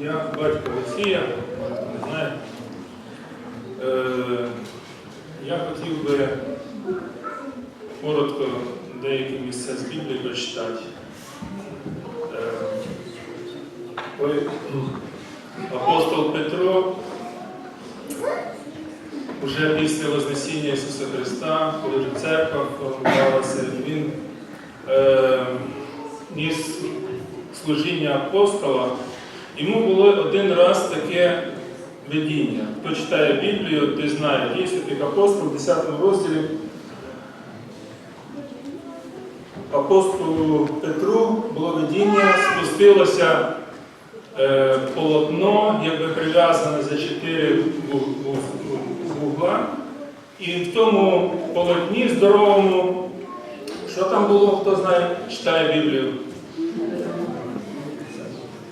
Я батько Олексія, не знає. Е, я хотів би коротко деякі місця з Біблії прочитати. Е, апостол Петро вже після Вознесіння Ісуса Христа, коли вже церква формувалася, він е, ніс служіння апостола, йому було один раз таке видіння. Хто читає Біблію, той знає, дійсно тих апостол в 10 розділі. Апостолу Петру було видіння, спустилося е, полотно, якби прив'язане за чотири ву- ву- ву- вугла. І в тому полотні здоровому, що там було, хто знає, читає Біблію.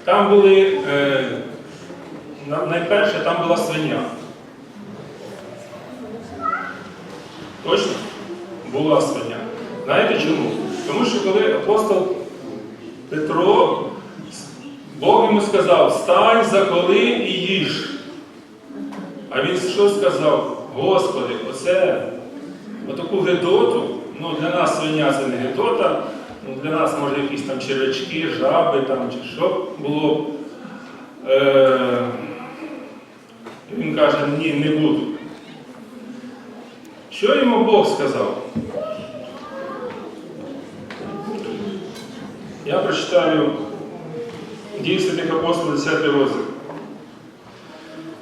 Там були, е, найперше, там була свиня. Точно? Була свиня. Знаєте чому? Тому що коли апостол Петро, Бог йому сказав, встань, заколи і їж. А він що сказав? Господи, оце, отаку гедоту, ну для нас свиня це не гедота, ну, для нас може якісь там червячки, жаби там, чи що було. Е, він каже, ні, не буду. Що йому Бог сказав? Я прочитаю дії святих апостолів 10 розділ.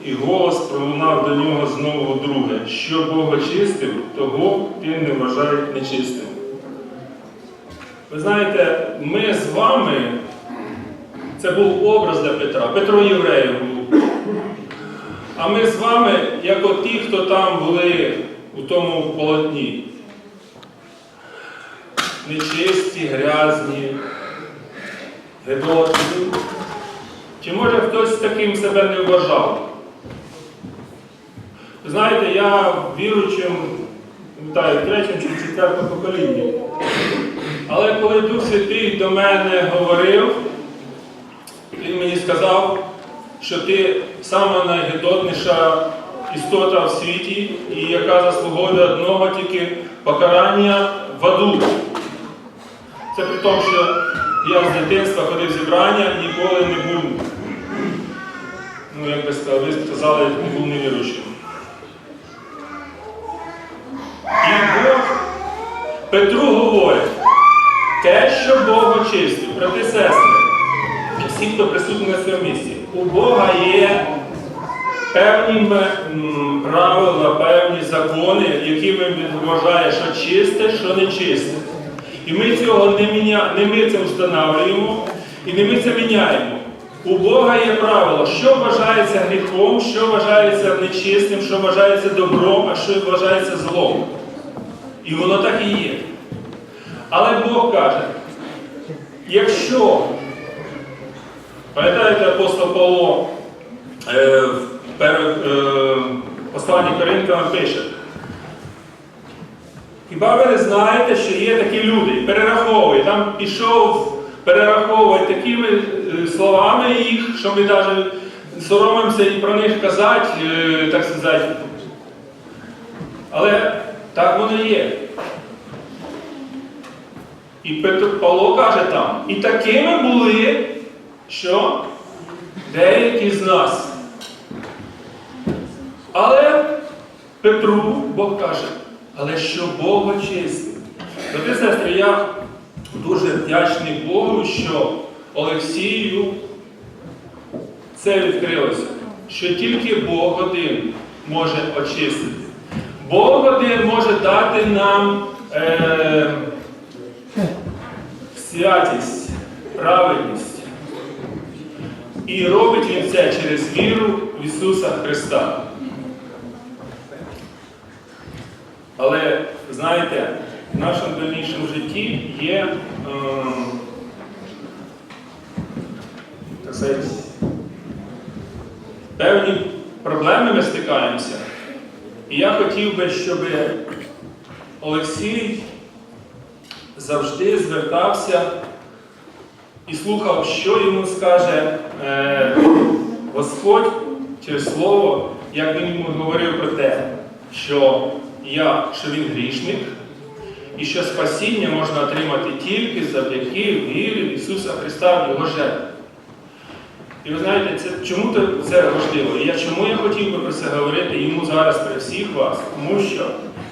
І голос пролунав до нього знову друге, що Бог очистив, того ти не вважай нечистим. Ви знаєте, ми з вами, це був образ для Петра, Петро євреєм був. А ми з вами, як от ті, хто там були у тому полотні. Нечисті, грязні, гедотні. Чи може хтось таким себе не вважав? Знаєте, я віруючим, пам'ятаю, в третьому чи четвертому поколінні. Але коли Дух Святий до мене говорив, він мені сказав, що ти сама найгидотніша істота в світі, і яка заслуговує одного тільки покарання в аду. Це при тому, що я з дитинства ходив зібрання і ніколи не був, ну як би сказали, ви сказали, не був невіруючим. І Бог Петру говорить, те, що Бог очистив, брати сестри, всі, хто присутні на цьому місці, у Бога є певні правила, певні закони, які він вважає, що чисте, що не чисте. І ми цього не міня... не ми це встановлюємо і не ми це міняємо. У Бога є правило, що вважається гріхом, що вважається нечистим, що вважається добром, а що вважається злом. І воно так і є. Але Бог каже, якщо, пам'ятаєте, апостол Павло е, в е, посланні Коринфянам пише, Хіба ви не знаєте, що є такі люди? І Перераховує. Там пішов перераховувати такими е, словами їх, що ми навіть соромимося і про них казати, е, так сказати. Але так воно є. І Петро Павло каже там, і такими були, що деякі з нас. Але Петру Бог каже, але що Бог очистив. Брати і сестри, я дуже вдячний Богу, що Олексію це відкрилося, що тільки Бог один може очистити. Бог один може дати нам е, святість, праведність. І робить Він це через віру в Ісуса Христа. Але знаєте, в нашому дальнішому житті є е, так певні проблеми ми стикаємося. І я хотів би, щоб Олексій завжди звертався і слухав, що йому скаже е, Господь через Слово, як він йому говорив про те, що, я, що він грішник, і що спасіння можна отримати тільки завдяки вірі Ісуса Христа в Його жертву. І ви знаєте, це, чому це- важливо? Я чому я хотів би про це говорити йому зараз при всіх вас? Тому що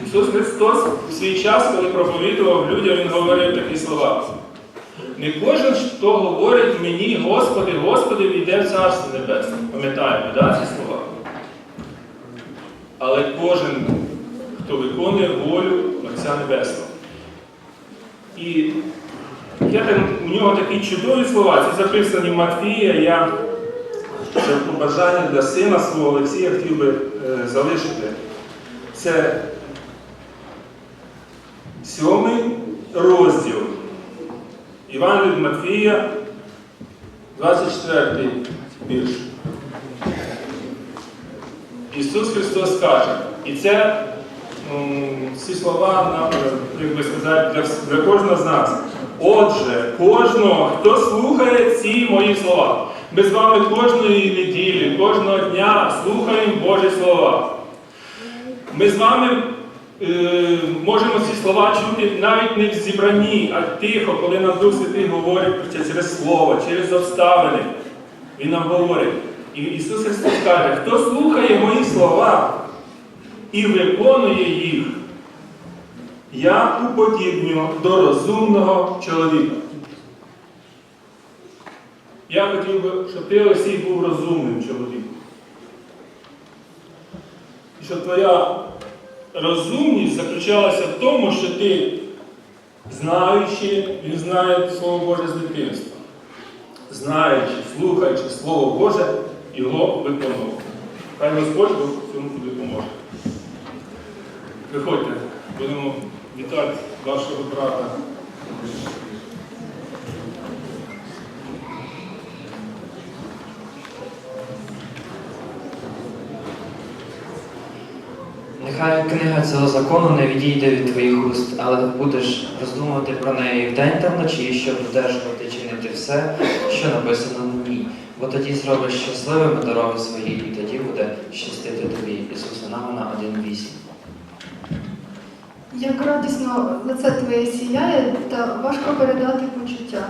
Ісус Христос в свій час, коли проповідував людям, Він говорив такі слова. Не кожен, хто говорить мені, Господи, Господи, війде в Царство Небесне. Пам'ятаємо, да, ці слова? Але кожен, хто виконує волю Отця Небесного. І я там, у нього такі чудові слова, це записані Матвія. Я побажання для сина свого Олексія хотів би е, залишити. Це сьомий розділ. Іван від Матвія, 24 вірш. Ісус Христос каже, і це ці слова, нам, е, як би сказати, для, для кожного з нас. Отже, кожного, хто слухає ці мої слова, ми з вами кожної неділі, кожного дня слухаємо Божі слова. Ми з вами можемо ці слова чути навіть не в зібранні, а тихо, коли нам Дух Святий говорить через Слово, через обставини. Він нам говорить. І Ісус Христос каже, хто слухає мої слова і виконує їх, я уподібню до розумного чоловіка. Я хотів би, щоб ти Олексій був розумним чоловіком. І щоб твоя розумність заключалася в тому, що ти, знаючи, він знає Слово Боже з дитинства, знаючи, слухаючи Слово Боже, його виконував. Хай Господь в цьому допоможе. Приходьте, будемо вітати вашого брата. Нехай книга цього закону не відійде від твоїх уст, але будеш роздумувати про неї вдень та вночі, щоб вдержувати і чинити все, що написано в ній. Бо тоді зробиш щасливими дороги свої, і тоді буде щастити тобі. Ісуса Навана 1.8. Як радісно лице твоє сіяє, та важко передати почуття.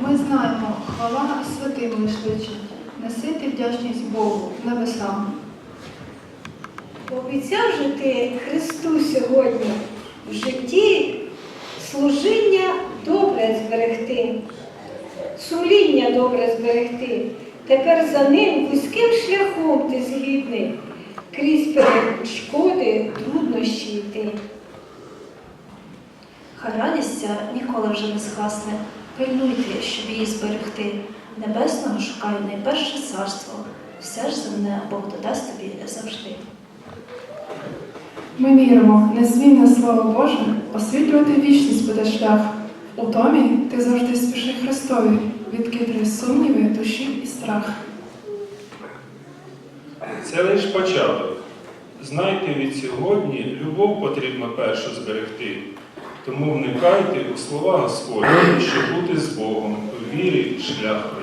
Ми знаємо, хвала святим лиш личить, несити вдячність Богу, небесам. Обіцяв же ти Христу сьогодні в житті служіння добре зберегти, сумління добре зберегти. Тепер за ним вузьким шляхом ти згідний, крізь перешкоди труднощі йти. Хай радість ніколи вже не згасне. Пильнуйте, щоб її зберегти. Небесного шукаю найперше царство. Все ж земне Бог додасть тобі завжди. Ми віримо, незмінне слово Боже, освітлювати вічність буде шлях. У домі ти завжди спіши Христові, відкидай сумніви, душі і страх. Це лише початок. Знайте від сьогодні, любов потрібно перше зберегти. Тому вникайте у слова Господні, щоб бути з Богом, у вірі шлях пройти.